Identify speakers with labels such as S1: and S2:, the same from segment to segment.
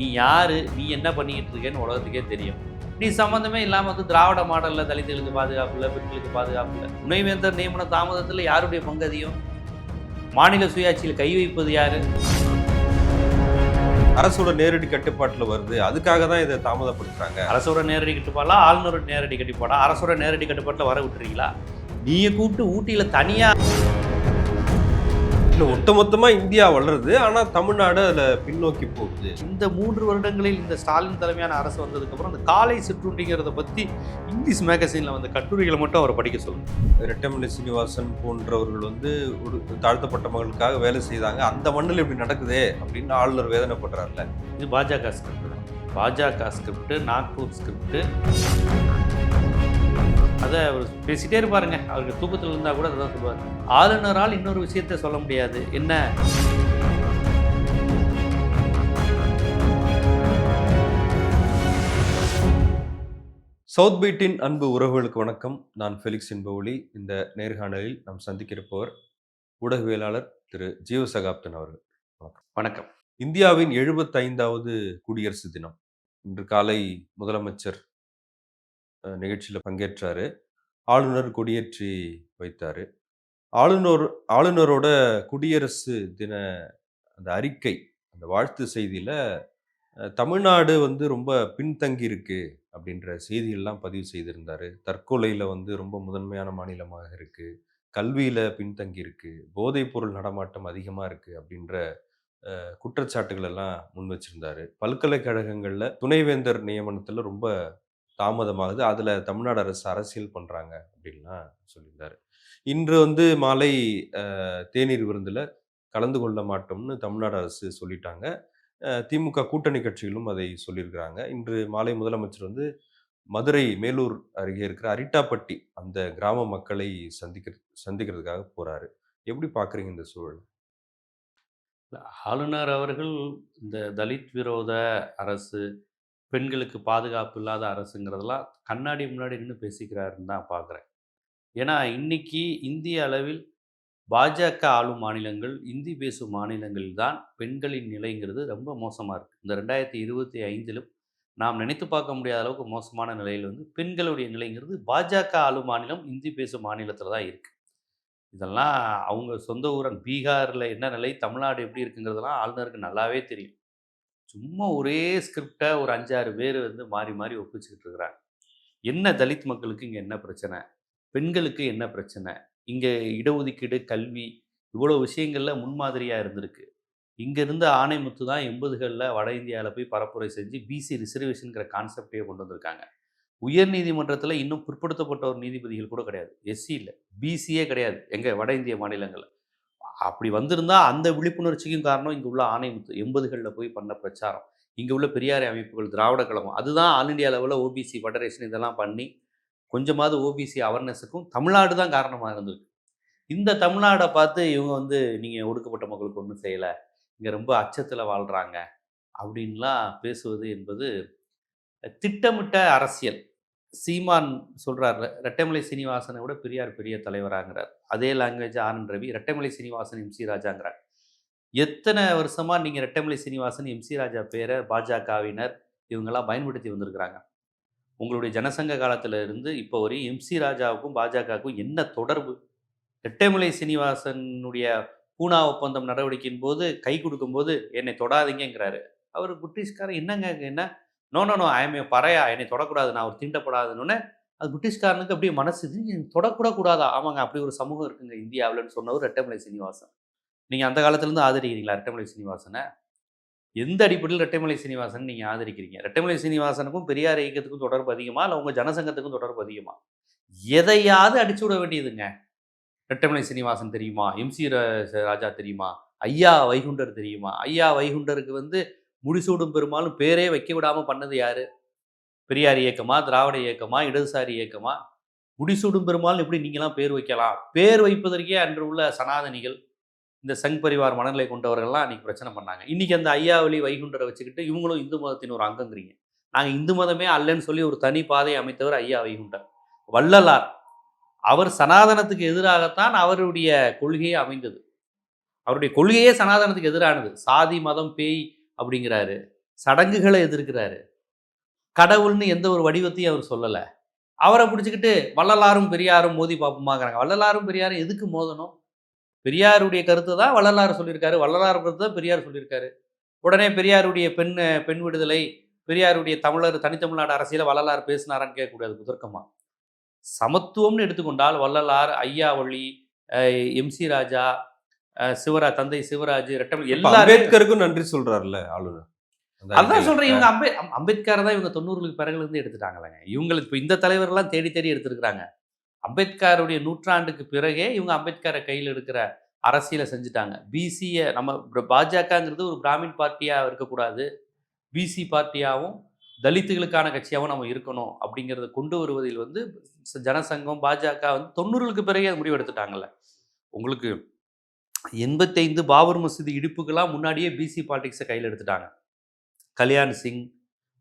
S1: நீ யாரு? நீ என்ன பண்ணிக்கிட்டு இருக்கேன்னு உலகத்துக்கே தெரியும். நீ சம்மந்தமே இல்லாமல் வந்து திராவிட மாடலில் தலித்துகளுக்கு பாதுகாப்பு இல்லை பெண்களுக்கு பாதுகாப்பு இல்லை துணைவேந்தர் நியமன தாமதத்தில் யாருடைய பங்கு அதிகம் மாநில சுயாட்சியில் கை வைப்பது யாரு?
S2: அரசோட நேரடி கட்டுப்பாட்டுல வருது. அதுக்காக தான் இதை தாமதப்படுத்துறாங்க.
S1: அரசோட நேரடி கட்டுப்பாடா ஆளுநரோட நேரடி கட்டுப்பாடா? அரசோட நேரடி கட்டுப்பாட்டில் வர விட்டுறீங்களா? நீங்க கூப்பிட்டு ஊட்டியில் தனியாக
S2: இல்ல ஒட்டுமொத்தமா இந்தியா வளருது. ஆனா தமிழ்நாடு அதுல பின்னோக்கி போகுது.
S1: இந்த மூன்று வருடங்களில் இந்த ஸ்டாலின் தலைமையான அரசு வந்ததுக்கப்புறம் அந்த காலை சிற்றுண்டிங்கிறத பற்றி இங்கிலீஷ் மேகசினில் வந்த கட்டுரைகளை மட்டும் அவரை படிக்க சொல்லுங்க.
S2: ரெட்டமலை சீனிவாசன் போன்றவர்கள் வந்து ஒரு தாழ்த்தப்பட்ட மகளுக்காக வேலை செய்தாங்க. அந்த மண்ணில் இப்படி நடக்குதே அப்படின்னு ஆளுநர் வேதனைப்படுறாருல
S1: இது பாஜக ஸ்கிரிப்ட் தான். பாஜக ஸ்கிரிப்ட் நாக்பூர் ஸ்கிரிப்ட் அதை அவர் பேசிட்டே இருப்பாருங்க. அவருக்கு தூக்கத்தில் இருந்தால் கூட அதான் சொல்லுவார். ஆளுநரால் இன்னொரு விஷயத்தை சொல்ல முடியாது. என்ன?
S2: சவுத் பீட்டின் அன்பு உறவுகளுக்கு வணக்கம். நான் ஃபெலிக்ஸ் என்பவொலி இந்த நேர்காணலில் நாம் சந்திக்கிருப்பவர் ஊடகவியலாளர் திரு. ஜீவ சகாப்தன் அவர்கள்.
S1: வணக்கம்.
S2: இந்தியாவின் எழுபத்தைந்தாவது குடியரசு தினம். இன்று காலை முதலமைச்சர் அஹ், நிகழ்ச்சியில் பங்கேற்றாரு. ஆளுநர் கொடியேற்றி வைத்தாரு. ஆளுநர் ஆளுநரோட குடியரசு தின அந்த அறிக்கை அந்த வாழ்த்து செய்தியில தமிழ்நாடு வந்து ரொம்ப பின்தங்கி இருக்கு அப்படின்ற செய்தியெல்லாம் பதிவு செய்திருந்தாரு. தற்கொலையில வந்து ரொம்ப முதன்மையான மாநிலமாக இருக்கு. கல்வியில பின்தங்கி இருக்கு. போதைப் பொருள் நடமாட்டம் அதிகமா இருக்கு அப்படின்ற அஹ், குற்றச்சாட்டுகள் எல்லாம் முன் வச்சிருந்தாரு. பல்கலைக்கழகங்கள்ல துணைவேந்தர் நியமனத்துல ரொம்ப தாமதமாகுது. அதில் தமிழ்நாடு அரசு அரசியல் பண்ணுறாங்க அப்படின்லாம் சொல்லியிருந்தார். இன்று வந்து மாலை தேநீர் விருந்தில் கலந்து கொள்ள மாட்டோம்னு தமிழ்நாடு அரசு சொல்லிட்டாங்க. திமுக கூட்டணி கட்சிகளும் அதை சொல்லியிருக்கிறாங்க. இன்று மாலை முதலமைச்சர் வந்து மதுரை மேலூர் அருகே இருக்கிற அரிட்டாப்பட்டி அந்த கிராம மக்களை சந்திக்கிற சந்திக்கிறதுக்காக போகிறாரு எப்படி பார்க்குறீங்க இந்த சூழல்?
S1: ஆளுநர் அவர்கள் இந்த தலித் விரோத அரசு பெண்களுக்கு பாதுகாப்பு இல்லாத அரசுங்கிறதெல்லாம் கண்ணாடி முன்னாடி நின்று பேசிக்கிறாருன்னு தான் பார்க்குறேன். ஏன்னா இன்னைக்கு இந்திய அளவில் பாஜக ஆளும் மாநிலங்கள் இந்தி பேசும் மாநிலங்களில் தான் பெண்களின் நிலைங்கிறது ரொம்ப மோசமாக இருக்குது இந்த ரெண்டாயிரத்தி இருபத்தி ஐந்திலும் நாம் நினைத்து பார்க்க முடியாத அளவுக்கு மோசமான நிலையில் வந்து பெண்களுடைய நிலைங்கிறது பாஜக ஆளும் மாநிலம் இந்தி பேசும் மாநிலத்தில் தான் இருக்குது இதெல்லாம் அவங்க சொந்த ஊரன் பீகாரில் என்ன நிலை தமிழ்நாடு எப்படி இருக்குங்கிறதெல்லாம் ஆளுநருக்கு நல்லாவே தெரியும். சும்மா ஒரே ஸ்கிரிப்டை ஒரு அஞ்சாறு பேர் வந்து மாறி மாறி ஒப்பிச்சுக்கிட்டு இருக்கிறாங்க. என்ன தலித் மக்களுக்கு இங்கே என்ன பிரச்சனை? பெண்களுக்கு என்ன பிரச்சனை? இங்கே இடஒதுக்கீடு கல்வி இவ்வளோ விஷயங்களில் முன்மாதிரியாக இருந்திருக்கு. இங்கேருந்து ஆணைமுத்து தான் எண்பதுகளில் வட இந்தியாவில் போய் பரப்புரை செஞ்சு பிசி ரிசர்வேஷனுங்கிற கான்செப்டையே கொண்டு வந்திருக்காங்க. உயர் நீதிமன்றத்தில் இன்னும் பிற்படுத்தப்பட்ட ஒரு நீதிபதிகள் கூட கிடையாது. எஸ்சி இல்லை. பிசியே கிடையாது. எங்கள் வட இந்திய மாநிலங்களில். அப்படி வந்திருந்தால் அந்த விழிப்புணர்ச்சிக்கும் காரணம் இங்கே உள்ள ஆணைமுத்து எண்பதுகளில் போய் பண்ண பிரச்சாரம். இங்கே உள்ள பெரியாரை அமைப்புகள் திராவிட கழகம் அதுதான் ஆல் இண்டியா லெவலில் ஓபிசி ஃபெடரேஷன் இதெல்லாம் பண்ணி கொஞ்சமாவது ஓபிசி அவேர்னஸுக்கும் தமிழ்நாடு தான் காரணமாக இருந்திருக்கு. இந்த தமிழ்நாடை பார்த்து இவங்க வந்து நீங்கள் ஒடுக்கப்பட்ட மக்களுக்கு ஒன்றும் செய்யலை இங்கே ரொம்ப அச்சத்தில் வாழ்கிறாங்க அப்படின்லாம் பேசுவது என்பது திட்டமிட்ட அரசியல். சீமான் சொல்கிறார் ரெட்டைமலை சீனிவாசனை விட பெரியார் பெரிய தலைவராங்கிறார். அதே லாங்குவேஜ் ஆனந்த் ரவி ரெட்டமலை சீனிவாசன் எம்சி ராஜாங்கிறார். எத்தனை வருஷமாக நீங்கள் ரெட்டைமலை சீனிவாசன் எம்சி ராஜா பேரை பாஜகவினர் இவங்கெல்லாம் பயன்படுத்தி வந்திருக்கிறாங்க. உங்களுடைய ஜனசங்க காலத்தில் இருந்து இப்போ வரையும் எம்சி ராஜாவுக்கும் பாஜகவுக்கும் என்ன தொடர்பு? ரெட்டைமலை சீனிவாசனுடைய பூனா ஒப்பந்தம் நடவடிக்கையின் போது கை கொடுக்கும்போது என்னை தொடாதீங்கங்கிறாரு. அவர் பிரிட்டிஷ்காரன் என்னங்க என்ன? No no no I am a pariah என்னை தொடக்கூடாது நான் ஒரு தீண்டப்படாதுன்னு அது பிரிட்டிஷ்காரனுக்கு அப்படியே மனசு தொடக்கூட கூடாதா ஆமாங்க அப்படி ஒரு சமூகம் இருக்குங்க இந்தியாவில்னு சொன்னவர் ரெட்டமலை சீனிவாசன். நீங்கள் அந்த காலத்துலேருந்து ஆதரிக்கிறீங்களா ரெட்டமலை சீனிவாசனை? எந்த அடிப்படையில் ரெட்டைமலை சீனிவாசன் நீங்கள் ஆதரிக்கிறீங்க? ரெட்டைமலை சீனிவாசனுக்கும் பெரியார் இயக்கத்துக்கும் தொடர்பு அதிகமாக இல்லை உங்கள் ஜனசங்கத்துக்கும் தொடர்பு அதிகமாக எதையாவது அடிச்சு விட வேண்டியதுங்க. ரெட்டமலை சீனிவாசன் தெரியுமா? எம்சி ராஜா தெரியுமா? ஐயா வைகுண்டர் தெரியுமா? ஐயா வைகுண்டருக்கு வந்து முடிசூடும் பெருமாளும் பேரே வைக்க விடாம பண்ணது யாரு? பெரியார் இயக்கமா திராவிட இயக்கமா இடதுசாரி இயக்கமா? முடிசூடும் பெருமாள் எப்படி நீங்களாம் பேர் வைக்கலாம்? பேர் வைப்பதற்கே அன்று உள்ள சனாதனிகள் இந்த சங் பரிவார் மனநிலை கொண்டவர்கள்லாம் அன்றைக்கி பிரச்சனை பண்ணாங்க. இன்றைக்கி அந்த ஐயாவளி வைகுண்டரை வச்சுக்கிட்டு இவங்களும் இந்து மதத்தின் ஒரு அங்கங்கிறீங்க. நாங்கள் இந்து மதமே அல்லன்னு சொல்லி ஒரு தனி பாதை அமைத்தவர் ஐயா வைகுண்டர். வள்ளலார். அவர் சனாதனத்துக்கு எதிராகத்தான் அவருடைய கொள்கையே அமைந்தது. அவருடைய கொள்கையே சனாதனத்துக்கு எதிரானது. சாதி மதம் பேய் அப்படிங்கிறாரு. சடங்குகளை எதிர்க்கிறாரு. கடவுள்னு எந்த ஒரு வடிவத்தையும் அவர் சொல்லலை. அவரை பிடிச்சிக்கிட்டு வள்ளலாரும் பெரியாரும் மோதி பார்ப்போமாங்கிறாங்க. வள்ளலாரும் பெரியாரும் எதுக்கு மோதணும்? பெரியாருடைய கருத்து தான் வள்ளலார் சொல்லியிருக்காரு. வள்ளலார் கருத்தை தான் பெரியார் சொல்லியிருக்காரு. உடனே பெரியாருடைய பெண் பெண் விடுதலை பெரியாருடைய தமிழர் தனித்தமிழ்நாடு அரசியல வள்ளலார் பேசினாரான்னு கேட்கக்கூடாது முதற்கமாக சமத்துவம்னு எடுத்துக்கொண்டால் வள்ளலார் ஐயாவள்ளி எம் சி ராஜா சிவரா தந்தை சிவராஜ் ரெட்டம் எல்லாரும்
S2: அம்பேத்கருக்கும் நன்றி சொல்றாருல்ல ஆளுநர்.
S1: அதான். சொல்றேன் இவங்க அம்பே அம்- அம்பேத்கரை தான் இவங்க தொண்ணூறுகளுக்கு பிறகுல இருந்து எடுத்துட்டாங்களேங்க. இவங்களுக்கு இப்போ இந்த தலைவர்லாம் தேடி தேடி எடுத்திருக்கிறாங்க. அம்பேத்கருடைய நூற்றாண்டுக்கு பிறகே இவங்க அம்பேத்கரை கையில் எடுக்கிற அரசியலை செஞ்சுட்டாங்க. பிசியை நம்ம பாஜகங்கிறது ஒரு பிராமின் பார்ட்டியாக இருக்கக்கூடாது. பிசி பார்ட்டியாகவும் தலித்துகளுக்கான கட்சியாகவும் நம்ம இருக்கணும் அப்படிங்கிறத கொண்டு வருவதில் வந்து ஜனசங்கம் பாஜக வந்து தொண்ணூறுகளுக்கு பிறகே அது முடிவு எடுத்துட்டாங்கல்ல உங்களுக்கு எண்பத்தைந்து பாபர் மசூதி இடிப்புக்கெல்லாம் முன்னாடியே பிசி பாலிடிக்ஸை கையில் எடுத்துட்டாங்க. கல்யாண் சிங்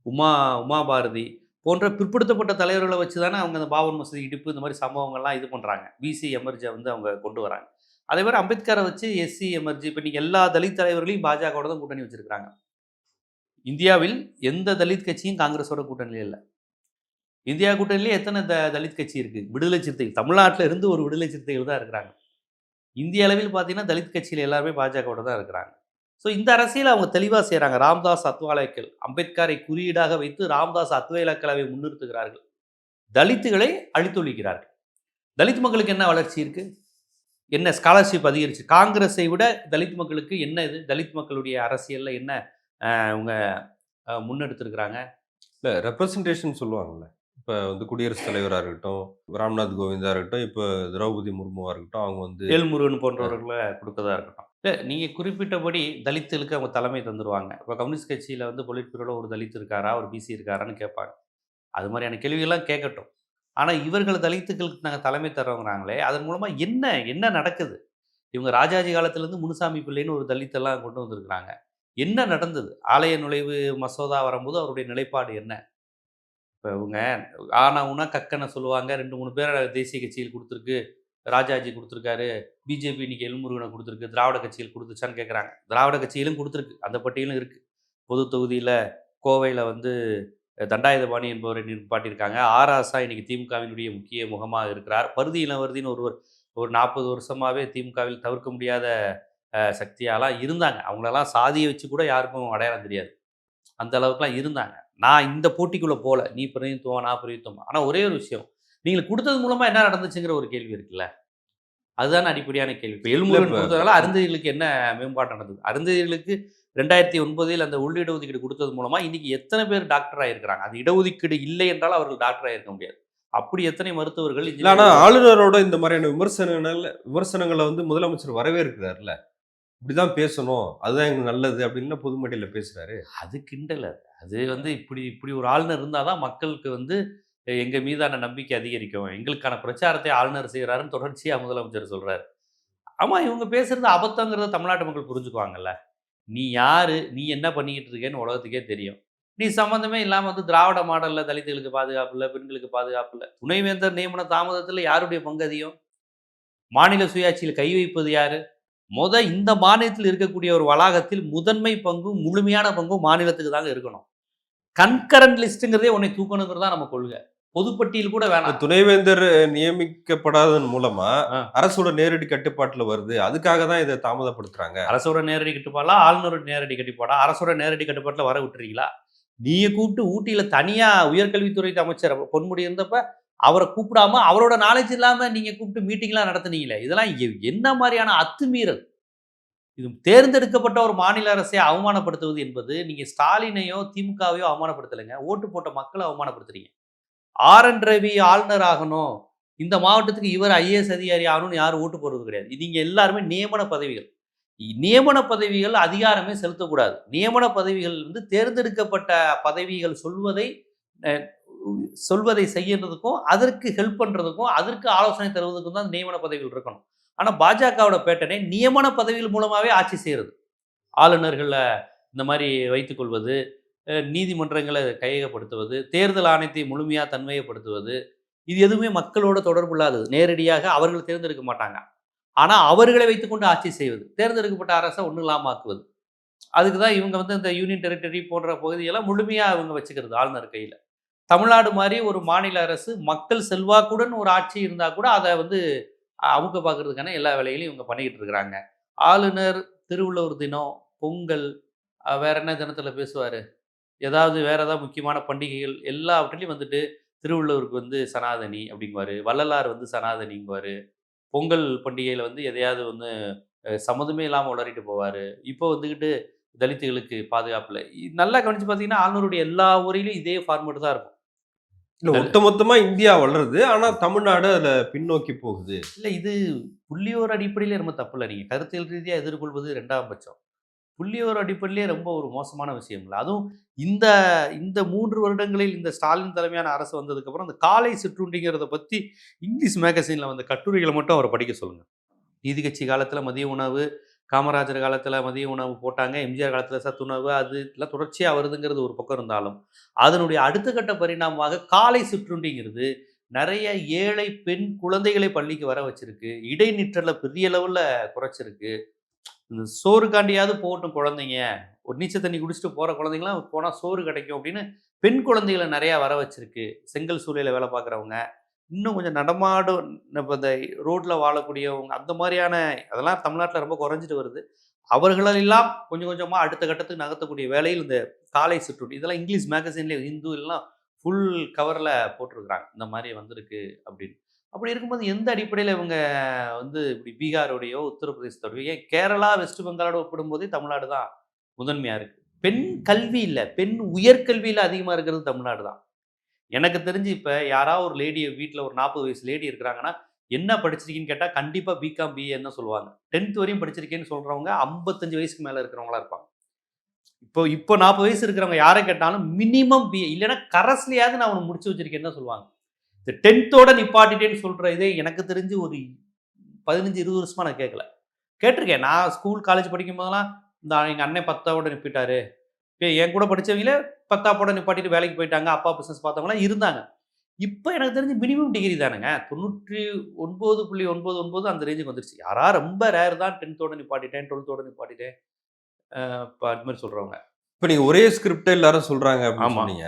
S1: உமா உமா பாரதி போன்ற பிற்படுத்தப்பட்ட தலைவர்களை வச்சு தானே அவங்க அந்த பாபர் மசூதி இடிப்பு இந்த மாதிரி சம்பவங்கள்லாம் இது பண்ணுறாங்க பிசி எமர்ஜியை வந்து அவங்க கொண்டு வராங்க. அதே மாதிரி அம்பேத்கரை வச்சு எஸ்சி எமர்ஜி இப்போ நீங்கள் எல்லா தலித் தலைவர்களையும் பாஜகவோட தான் கூட்டணி வச்சுருக்கிறாங்க. இந்தியாவில் எந்த தலித் கட்சியும் காங்கிரஸோட கூட்டணியில் இல்லை. இந்தியா கூட்டணியிலே எத்தனை த தலித் கட்சி இருக்குது விடுதலை சிறுத்தைகள். தமிழ்நாட்டில் இருந்து ஒரு விடுதலை சிறுத்தைகள் தான் இருக்கிறாங்க. இந்திய அளவில் பார்த்தீங்கன்னா தலித் கட்சியில் எல்லாருமே பாஜகவோட தான் இருக்கிறாங்க. ஸோ இந்த அரசியல் அவங்க தெளிவாக செய்கிறாங்க ராம்தாஸ் அத்வாலயக்கள் அம்பேத்கரை குறியீடாக வைத்து ராம்தாஸ் அத்வாலேக்கலாவை முன்னிறுத்துகிறார்கள். தலித்துகளை அழித்தொழிக்கிறார்கள் தலித் மக்களுக்கு என்ன வளர்ச்சி இருக்குது என்ன ஸ்காலர்ஷிப் அதிகரிச்சு? காங்கிரஸை விட தலித் மக்களுக்கு என்ன இது? தலித் மக்களுடைய அரசியலில் என்ன அவங்க அஹ், முன்னெடுத்திருக்கிறாங்க?
S2: இல்ல ரெப்ரசன்டேஷன் சொல்லுவாங்கல்ல. இப்ப வந்து குடியரசுத் தலைவரா இருக்கட்டும் ராம்நாத் கோவிந்தா இருக்கட்டும் இப்ப திரௌபதி முர்முவா இருக்கட்டும் அவங்க வந்து
S1: வேல்முருகன் போன்றவர்களை கொடுக்கதா இருக்கட்டும். இல்லை நீங்கள் குறிப்பிட்டபடி தலித்துகளுக்கு அவங்க தலைமை தந்துருவாங்க. இப்போ கம்யூனிஸ்ட் கட்சியில் வந்து பொலிட் பியூரோவில் ஒரு தலித் இருக்காரா ஒரு பிசி இருக்காரான்னு கேட்பாங்க. அது மாதிரியான கேள்விகள்லாம் கேட்கட்டும். ஆனால் இவர்கள் தலித்துக்களுக்கு நாங்கள் தலைமை தர்றவங்கிறாங்களே அதன் மூலமாக என்ன என்ன நடக்குது? இவங்க ராஜாஜி காலத்துலேருந்து முனுசாமி பிள்ளைன்னு ஒரு தலித்தெல்லாம் கொண்டு வந்திருக்கிறாங்க. என்ன நடந்தது? ஆலய நுழைவு மசோதா வரும்போது அவருடைய நிலைப்பாடு என்ன? இப்போ இவங்க ஆனா உனா கக்கனை சொல்லுவாங்க. ரெண்டு மூணு பேர் தேசிய கட்சியில் கொடுத்துருக்கு. ராஜாஜி கொடுத்துருக்காரு. பிஜேபி இன்னைக்கு எல்முருகனை கொடுத்துருக்கு. திராவிட கட்சியில் கொடுத்துச்சான்னு கேட்குறாங்க திராவிட கட்சியிலும் கொடுத்துருக்கு. அந்த பட்டியலும் இருக்குது பொது தொகுதியில் கோவையில் வந்து தண்டாயுதபாணி என்பவரை நிற்பாட்டியிருக்காங்க ஆராசா இன்னைக்கு திமுகவினுடைய முக்கிய முகமாக இருக்கிறார். பருதி இளவரதின்னு ஒருவர் ஒரு நாற்பது வருஷமாகவே திமுகவில் தவிர்க்க முடியாத சக்தியாலாம் இருந்தாங்க. அவங்களெல்லாம் சாதியை வச்சு கூட யாருக்கும் அடையாளம் தெரியாது. அந்த அளவுக்குலாம் இருந்தாங்க. நான் இந்த போட்டிக்குள்ளே போகல நீ பிரதித்துவம் நான் பிரதித்துவம் ஆனால் ஒரே ஒரு விஷயம் நீங்கள் கொடுத்தது மூலமாக என்ன நடந்துச்சுங்கிற ஒரு கேள்வி இருக்குல்ல. அதுதான் அடிப்படையான கேள்வி. இப்போ எழுமுருகன் கொடுத்ததால அருந்ததிகளுக்கு என்ன மேம்பாடு நடந்தது? அருந்ததிகளுக்கு ரெண்டாயிரத்தி ஒன்பதில் அந்த உள் இடஒதுக்கீடு கொடுத்தது மூலமாக இன்னைக்கு எத்தனை பேர் டாக்டர் ஆயிருக்கிறாங்க? அந்த இடஒதுக்கீடு இல்லை என்றால் அவர்கள் டாக்டர் ஆயிருக்க முடியாது. அப்படி எத்தனை மருத்துவர்கள்
S2: இல்ல ஆனா ஆளுநரோட இந்த மாதிரியான விமர்சனங்கள் விமர்சனங்களை வந்து முதலமைச்சர் வரவேற்கிறாருல்ல இப்படிதான் பேசணும். அதுதான் எங்களுக்கு நல்லது அப்படின்னு பொதுமேடையில பேசுறாரு.
S1: அது கிண்டல அது. வந்து இப்படி இப்படி ஒரு ஆளுநர் இருந்தால் தான் மக்களுக்கு வந்து எங்கள் மீதான நம்பிக்கை அதிகரிக்கும். எங்களுக்கான பிரச்சாரத்தை ஆளுநர் செய்கிறாருன்னு தொடர்ச்சியாக முதலமைச்சர் சொல்கிறாரு ஆமாம் இவங்க பேசுகிறது அபத்தங்கிறத தமிழ்நாட்டு மக்கள் புரிஞ்சுக்குவாங்கல்ல. நீ யார்? நீ என்ன பண்ணிக்கிட்டு இருக்கேன்னு உலகத்துக்கே தெரியும். நீ சம்மந்தமே இல்லாமல் வந்து திராவிட மாடலில் தலித்துகளுக்கு பாதுகாப்பு இல்லை பெண்களுக்கு பாதுகாப்பு இல்லை துணைவேந்தர் நியமன தாமதத்தில் யாருடைய பங்கு அதிகம்? மாநில சுயாட்சியில் கை வைப்பது யார்? முத இந்த மாநிலத்தில் இருக்கக்கூடிய ஒரு வளாகத்தில் முதன்மை பங்கும் முழுமையான பங்கும் மாநிலத்துக்கு தாங்க இருக்கணும். கன்கரண்ட் லிஸ்ட்டுங்கிறதே உன்னை தூக்கணுங்கிறது நம்ம கொள்கை. பொதுப்பட்டியல் கூட வேணாம்.
S2: துணைவேந்தர் நியமிக்கப்படாததன் மூலமா. அரசோட நேரடி கட்டுப்பாட்டுல வருது. அதுக்காக தான் இதை தாமதப்படுத்துறாங்க.
S1: அரசோட நேரடி கட்டுப்பாடா? ஆளுநரோட நேரடி கட்டுப்பாடா? அரசோட நேரடி கட்டுப்பாட்டில் வர விட்டுறீங்களா? நீங்க கூப்பிட்டு ஊட்டியில தனியா உயர்கல்வித்துறை அமைச்சர் பொன்முடி இருந்தப்ப அவரை கூப்பிடாம அவரோட நாலேஜ் இல்லாமல் நீங்கள் கூப்பிட்டு மீட்டிங்லாம் நடத்துனீங்களே இதெல்லாம் என்ன மாதிரியான அத்துமீறல்? இது தேர்ந்தெடுக்கப்பட்ட ஒரு மாநில அரசை அவமானப்படுத்துவது என்பது நீங்கள் ஸ்டாலினையோ திமுகவையோ அவமானப்படுத்தலைங்க. ஓட்டு போட்ட மக்களை அவமானப்படுத்துறீங்க. ஆர். என். ரவி ஆளுநர் ஆகணும். இந்த மாவட்டத்துக்கு இவர் ஐஏஎஸ் அதிகாரி ஆகணும்னு யாரும் ஓட்டு போடுறது கிடையாது. இது இங்கே எல்லாருமே நியமன பதவிகள். இ- நியமன பதவிகள் அதிகாரமே செலுத்தக்கூடாது. நியமன பதவிகள் வந்து தேர்ந்தெடுக்கப்பட்ட பதவிகள் சொல்வதை சொல்வதை செய்யறதுக்கும் அதற்கு ஹெல்ப் பண்ணுறதுக்கும் அதற்கு ஆலோசனை தருவதற்கும் தான் நியமன பதவிகள் இருக்கணும். ஆனால் பாஜகவோட பேட்டனை நியமன பதவிகள் மூலமாகவே ஆட்சி செய்கிறது ஆளுநர்களை இந்த மாதிரி வைத்துக்கொள்வது நீதிமன்றங்களை கையகப்படுத்துவது தேர்தல் ஆணையத்தை முழுமையாக தன்மையப்படுத்துவது இது எதுவுமே மக்களோட தொடர்பு இல்லாதது. நேரடியாக அவர்கள் தேர்ந்தெடுக்க மாட்டாங்க. ஆனால் அவர்களை வைத்துக்கொண்டு ஆட்சி செய்வது தேர்ந்தெடுக்கப்பட்ட அரசை ஒன்றும் இல்லாமல் ஆக்குவது அதுக்கு தான் இவங்க வந்து இந்த யூனியன் டெரிட்டரி போன்ற பகுதியெல்லாம் முழுமையாக இவங்க வச்சுக்கிறது ஆளுநர் கையில். தமிழ்நாடு மாதிரி ஒரு மாநில அரசு மக்கள் செல்வாக்குடன் ஒரு ஆட்சி இருந்தால் கூட அதை வந்து அவங்க பார்க்கறதுக்கான எல்லா வேலைகளையும் இவங்க பண்ணிக்கிட்டு இருக்கிறாங்க. ஆளுநர் திருவள்ளுவர் தினம் பொங்கல் வேற என்ன தினத்தில் பேசுவார்? ஏதாவது வேற ஏதாவது முக்கியமான பண்டிகைகள் எல்லாவற்றிலையும் வந்துட்டு திருவள்ளுவருக்கு வந்து சனாதனி அப்படிங்குவார். வள்ளலார் வந்து சனாதனிங்குவார். பொங்கல் பண்டிகையில் வந்து எதையாவது வந்து சம்மதமே இல்லாமல் உளறிட்டு போவார். இப்போ வந்துக்கிட்டு தலித்துகளுக்கு பாதுகாப்பில். நல்லா கவனித்து பார்த்தீங்கன்னா ஆளுநருடைய எல்லா ஊரிலையும் இதே ஃபார்மேட் தான் இருக்கும்.
S2: இல்ல ஒட்டுமொத்தமா இந்தியா வளருது. ஆனா தமிழ்நாடு அதுல பின்னோக்கி போகுது.
S1: இல்லை இது புள்ளியோர் அடிப்படையிலே ரொம்ப தப்பு இல்லை நீங்கள் கருத்தியல் ரீதியாக எதிர்கொள்வது ரெண்டாம் பட்சம். புள்ளியோர் அடிப்படையிலே ரொம்ப ஒரு மோசமான விஷயம் இல்லை அதுவும் இந்த இந்த மூன்று வருடங்களில் இந்த ஸ்டாலின் தலைமையான அரசு வந்ததுக்கப்புறம் இந்த காலை சிற்றுண்டிங்கிறத பற்றி இங்கிலீஷ் மேகசினில் வந்த கட்டுரைகளை மட்டும் அவரை படிக்க சொல்லுங்கள் நீதி கட்சி காலத்தில் மதிய உணவு காமராஜர் காலத்தில் மதிய உணவு போட்டாங்க எம்ஜிஆர் காலத்தில் சத்துணவு அது இதெல்லாம் தொடர்ச்சியாக வருதுங்கிறது ஒரு பக்கம் இருந்தாலும் அதனுடைய அடுத்த கட்ட பரிணாமமாக காலை சிற்றுண்டிங்கிறது நிறைய ஏழை பெண் குழந்தைகளை பள்ளிக்கு வர வச்சிருக்கு. இடைநிற்றலை பெரிய லெவலில் குறைச்சிருக்கு. இந்த சோறுக்காண்டியாவது போகட்டும் குழந்தைங்க. ஒரு நீச்சல் தண்ணி குடிச்சிட்டு போகிற குழந்தைங்களாம் போனால் சோறு கிடைக்கும் அப்படின்னு பெண் குழந்தைகளை நிறையா வர வச்சிருக்கு. செங்கல் சூழலில் வேலை பார்க்குறவங்க. இன்னும் கொஞ்சம் நடமாடும் இப்போ இந்த ரோட்டில் வாழக்கூடியவங்க அந்த மாதிரியான அதெல்லாம் தமிழ்நாட்டில் ரொம்ப குறைஞ்சிட்டு வருது. அவர்களெல்லாம் கொஞ்சம் கொஞ்சமாக அடுத்த கட்டத்துக்கு நகர்த்தக்கூடிய வேலையில் இந்த காலை சுற்று இதெல்லாம் இங்கிலீஷ் மேகசின்லேயே ஹிந்து எல்லாம் ஃபுல் கவரில் போட்டிருக்கிறாங்க. இந்த மாதிரி வந்திருக்கு அப்படின்னு. அப்படி இருக்கும்போது எந்த அடிப்படையில் இவங்க வந்து இப்படி பீகாரோடையோ உத்தரப்பிரதேசத்தோடையோ ஏன் கேரளா வெஸ்ட் பெங்காலோட ஒப்பிடும்போதே தமிழ்நாடு தான் முதன்மையாக இருக்குது பெண் கல்வி இல்லை பெண் உயர்கல்வியில் அதிகமாக இருக்கிறது தமிழ்நாடு தான். எனக்கு தெரிஞ்சு இப்போ யாராவது ஒரு லேடி வீட்டில் ஒரு நாற்பது வயசு லேடி இருக்கிறாங்கன்னா என்ன படிச்சிருக்கீங்கன்னு கேட்டால் கண்டிப்பாக பிகாம் பிஏன்னு தான் சொல்லுவாங்க. டென்த் வரையும் படிச்சிருக்கேன்னு சொல்கிறவங்க ஐம்பத்தஞ்சு வயசுக்கு மேலே இருக்கிறவங்களா இருப்பாங்க. இப்போ இப்போ நாற்பது வயசு இருக்கிறவங்க யாரை கேட்டாலும் மினிமம் பிஏ இல்லைன்னா கரஸ்லையாவது நான் அவனை முடிச்சு வச்சிருக்கேன்னு தான் சொல்லுவாங்க. இந்த டென்த்தோட நிப்பாட்டிட்டேன்னு சொல்கிற இதே எனக்கு தெரிஞ்சு ஒரு பதினஞ்சு இருபது வருஷமாக நான் கேட்கல கேட்டிருக்கேன். நான் ஸ்கூல் காலேஜ் படிக்கும் போதெல்லாம் இந்த எங்கள் அண்ணன் பத்தாவோட நிப்பிட்டாரு. இப்போ என் கூட படித்தவங்களே பத்தாப்போட நிப்பாட்டிட்டு வேலைக்கு போயிட்டாங்க அப்பா பிஸ்னஸ் பார்த்தவங்களாம் இருந்தாங்க. இப்போ எனக்கு தெரிஞ்சு மினிமம் டிகிரி தானுங்க. தொண்ணூற்றி ஒன்பது புள்ளி ஒன்பது ஒன்பது அந்த ரேஞ்சுக்கு வந்துருச்சு. யாரா ரொம்ப ரேர் தான் டென்த்தோட நிப்பாட்டிட்டேன் டுவெல்த்தோட நிப்பாட்டிட்டேன் இப்போ அது மாதிரி சொல்கிறவங்க
S2: இப்ப நீங்க ஒரே ஸ்கிரிப்ட் எல்லாரும் சொல்றாங்க அப்படின்னு. சொன்னீங்க.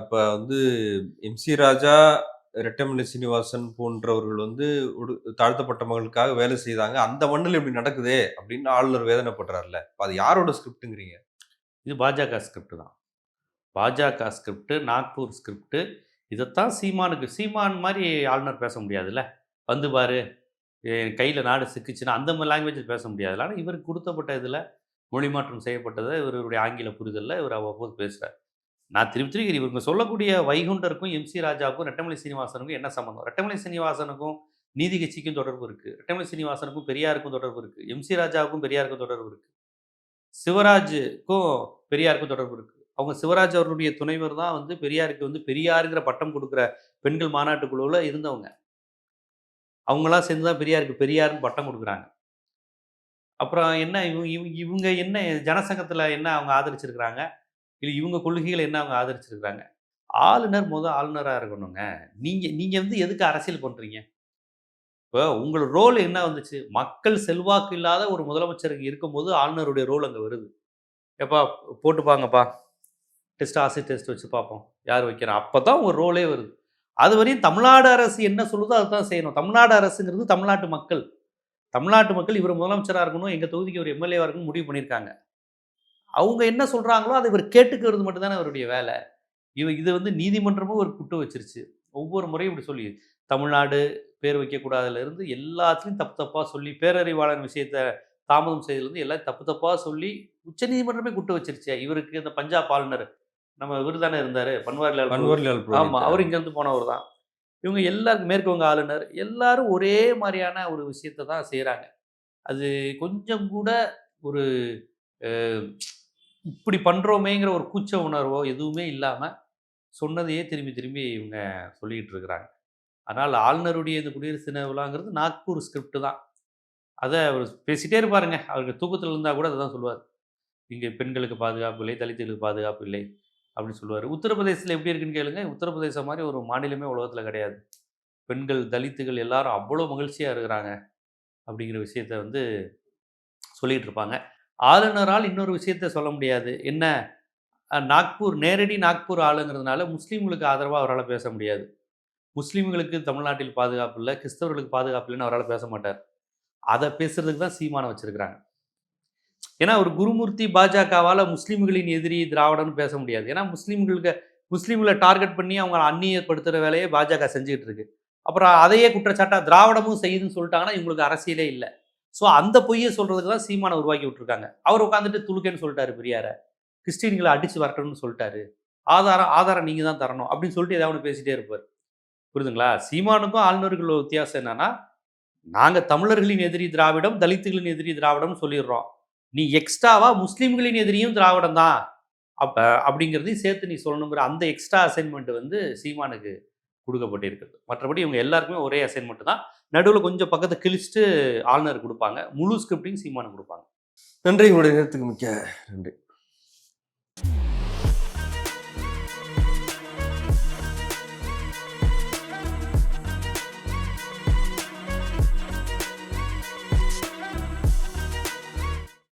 S2: இப்ப வந்து எம்சி ராஜா ரெட்டமலை சீனிவாசன் போன்றவர்கள் வந்து தாழ்த்தப்பட்ட மகளுக்காக வேலை செய்தாங்க. அந்த மண்ணில் இப்படி நடக்குதே அப்படின்னு ஆளுநர் வேதனைப்படுறாருல அப்ப அது யாரோட ஸ்கிரிப்ட்டுங்கிறீங்க
S1: இது பாஜக ஸ்கிரிப்ட் தான். பாஜக ஸ்கிரிப்டு நாக்பூர் ஸ்கிரிப்டு இதைத்தான் சீமானுக்கு சீமான் மாதிரி ஆளுநர் பேச முடியாதுல்ல? வந்து பாரு என் கையில் நாடு சிக்கிச்சுன்னா அந்த மாதிரி லாங்குவேஜில் பேச முடியாதுல்ல? ஆனால் இவருக்கு கொடுத்தப்பட்ட இதில் மொழி மாற்றம் செய்யப்பட்டதை இவருடைய ஆங்கில புரிதலில் இவர் அவ்வப்போது பேசுகிறார் நான் திருப்பி திருப்பி இவங்க சொல்லக்கூடிய வைகுண்டருக்கும் எம்சி ராஜாவுக்கும் ரெட்டமலை சீனிவாசனுக்கும் என்ன சம்மந்தம் ரெட்டமலை சீனிவாசனுக்கும் நீதி கட்சிக்கும் தொடர்பு இருக்குது ரெட்டமலை சீனிவாசனுக்கும் பெரியாருக்கும் தொடர்பு இருக்குது எம்சி ராஜாவுக்கும் பெரியாருக்கும் தொடர்பு இருக்குது சிவராஜுக்கும் பெரியாருக்கும் தொடர்பு இருக்குது அவங்க சிவராஜ் அவர்களுடைய துணைவர் தான் வந்து பெரியாருக்கு வந்து பெரியாருங்கிற பட்டம் கொடுக்குற பெண்கள் மாநாட்டு குழுவில் இருந்தவங்க. அவங்களாம் சேர்ந்து தான் பெரியாருக்கு பெரியாருன்னு பட்டம் கொடுக்குறாங்க. அப்புறம் என்ன இவங்க இவங்க இவங்க என்ன ஜனசங்கத்தில் என்ன அவங்க ஆதரிச்சிருக்கிறாங்க? இல்லை இவங்க கொள்கைகளை என்ன அவங்க ஆதரிச்சிருக்கிறாங்க? ஆளுநர் முத ஆளுநராக இருக்கணுங்க. நீங்கள் நீங்கள் வந்து எதுக்கு அரசியல் பண்ணுறீங்க இப்போ உங்களோட ரோல் என்ன வந்துச்சு? மக்கள் செல்வாக்கு இல்லாத ஒரு முதலமைச்சர் இருக்கும்போது ஆளுநருடைய ரோல் அங்கே வருது. எப்பா போட்டுப்பாங்கப்பா. டெஸ்ட் ஆசி டெஸ்ட் வச்சு பார்ப்போம். யார் வைக்கிறோம் அப்போ தான் உங்கள் ரோலே வருது. அது வரையும் தமிழ்நாடு அரசு என்ன சொல்லுதோ அதுதான் செய்யணும். தமிழ்நாடு அரசுங்கிறது தமிழ்நாட்டு மக்கள். தமிழ்நாட்டு மக்கள் இவர் முதலமைச்சராக இருக்கணும் எங்கள் தொகுதிக்கு ஒரு எம்எல்ஏவாக இருக்கணும் முடிவு பண்ணியிருக்காங்க. அவங்க என்ன சொல்கிறாங்களோ அதை இவர் கேட்டுக்கிறது மட்டும்தானே அவருடைய வேலை. இவ இது வந்து நீதிமன்றமும் ஒரு குட்டு வச்சிருச்சு. ஒவ்வொரு முறையும் இப்படி சொல்லி தமிழ்நாடு பேர் வைக்கக்கூடாதுலேருந்து எல்லாத்துலேயும் தப்பு தப்பாக சொல்லி பேரறிவாளன் விஷயத்தை தாமதம் செய்ததுலேருந்து எல்லாம் தப்பு தப்பாக சொல்லி உச்சநீதிமன்றமே குட்டு வச்சிருச்சு. இவருக்கு இந்த பஞ்சாப் ஆளுநர் நம்ம இவர் தானே இருந்தார். பன்வாரிலால்.
S2: பன்வாரிலால்.
S1: ஆமாம் அவர் இங்கேருந்து போனவர் தான். இவங்க எல்லாருக்கும் மேற்கு வங்க ஆளுநர் எல்லாரும் ஒரே மாதிரியான ஒரு விஷயத்தை தான் செய்கிறாங்க அது கொஞ்சம் கூட ஒரு இப்படி பண்ணுறோமேங்கிற ஒரு கூச்ச உணர்வோ எதுவுமே இல்லாமல் சொன்னதையே திரும்பி திரும்பி இவங்க சொல்லிக்கிட்டு இருக்கிறாங்க. அதனால் ஆளுநருடைய இந்த குடியரசு தின விழாங்கிறது நாக்பூர் ஸ்கிரிப்ட் தான். அதை அவர் பேசிட்டே இருப்பாருங்க. அவருக்கு தூக்கத்தில் இருந்தால் கூட அதை தான் சொல்லுவார். இங்கே பெண்களுக்கு பாதுகாப்பு இல்லை தலித்துகளுக்கு பாதுகாப்பு இல்லை. அப்படின்னு சொல்லுவார். உத்தரப்பிரதேசத்தில் எப்படி இருக்குன்னு கேளுங்க. உத்தரப்பிரதேசம் மாதிரி ஒரு மாநிலமே உலகத்தில் கிடையாது. பெண்கள் தலித்துகள் எல்லாரும் அவ்வளோ மகிழ்ச்சியாக இருக்கிறாங்க அப்படிங்கிற விஷயத்த வந்து சொல்லிகிட்டு இருப்பாங்க ஆளுநரால் இன்னொரு விஷயத்த சொல்ல முடியாது. என்ன? நாக்பூர் நேரடி நாக்பூர் ஆளுங்கிறதுனால முஸ்லீம்களுக்கு ஆதரவாக அவரால் பேச முடியாது. முஸ்லீம்களுக்கு தமிழ்நாட்டில் பாதுகாப்பு இல்லை கிறிஸ்தவர்களுக்கு பாதுகாப்பு இல்லைன்னு அவரால் பேச மாட்டார். அதை பேசுறதுக்கு தான் சீமானம் வச்சுருக்கிறாங்க. ஏன்னா ஒரு குருமூர்த்தி பாஜகவால் முஸ்லீம்களின் எதிரி திராவிடம்னு பேச முடியாது. ஏன்னா முஸ்லீம்களுக்கு முஸ்லீம்களை டார்கெட் பண்ணி அவங்க அந்நியப்படுத்துகிற வேலையை பாஜக செஞ்சுக்கிட்டு இருக்கு அப்புறம் அதையே குற்றச்சாட்டாக திராவிடமும் செய்யுதுன்னு சொல்லிட்டாங்கன்னா இவங்களுக்கு அரசியலே இல்லை. ஸோ அந்த பொய்யை சொல்கிறதுக்கு தான் சீமானை உருவாக்கி விட்டுருக்காங்க. அவர் உட்காந்துட்டு துளுக்கேன்னு சொல்லிட்டாரு பெரியார. கிறிஸ்டின்களை அடித்து வரட்டணும்னு சொல்லிட்டாரு. ஆதாரம் ஆதாரம் நீங்கள் தான் தரணும் அப்படின்னு சொல்லிட்டு ஏதாவது பேசிகிட்டே இருப்பார். புரியுதுங்களா? சீமானுக்கும் ஆளுநர்களோட வித்தியாசம் என்னன்னா நாங்கள் தமிழர்களின் எதிரி திராவிடம் தலித்துகளின் எதிரி திராவிடம்னு சொல்லிடுறோம். நீ எக்ஸ்ட்ராவா முஸ்லீம்களின் எதிரியும் திராவிடம் தான். அப்ப அப்படிங்கிறதையும் சேர்த்து நீ சொல்லணுங்கிற அந்த எக்ஸ்ட்ரா அசைன்மெண்ட் வந்து சீமானுக்கு கொடுக்கப்பட்டிருக்கிறது. மற்றபடி இவங்க எல்லாருக்குமே ஒரே அசைன்மெண்ட் தான். நடுவில் கொஞ்சம் பக்கத்தை கிழிச்சிட்டு ஆளுநர் கொடுப்பாங்க. முழு ஸ்கிரிப்டையும் சீமானு கொடுப்பாங்க.
S2: நன்றி. உங்களுடைய நேரத்துக்கு மிக்க நன்றி.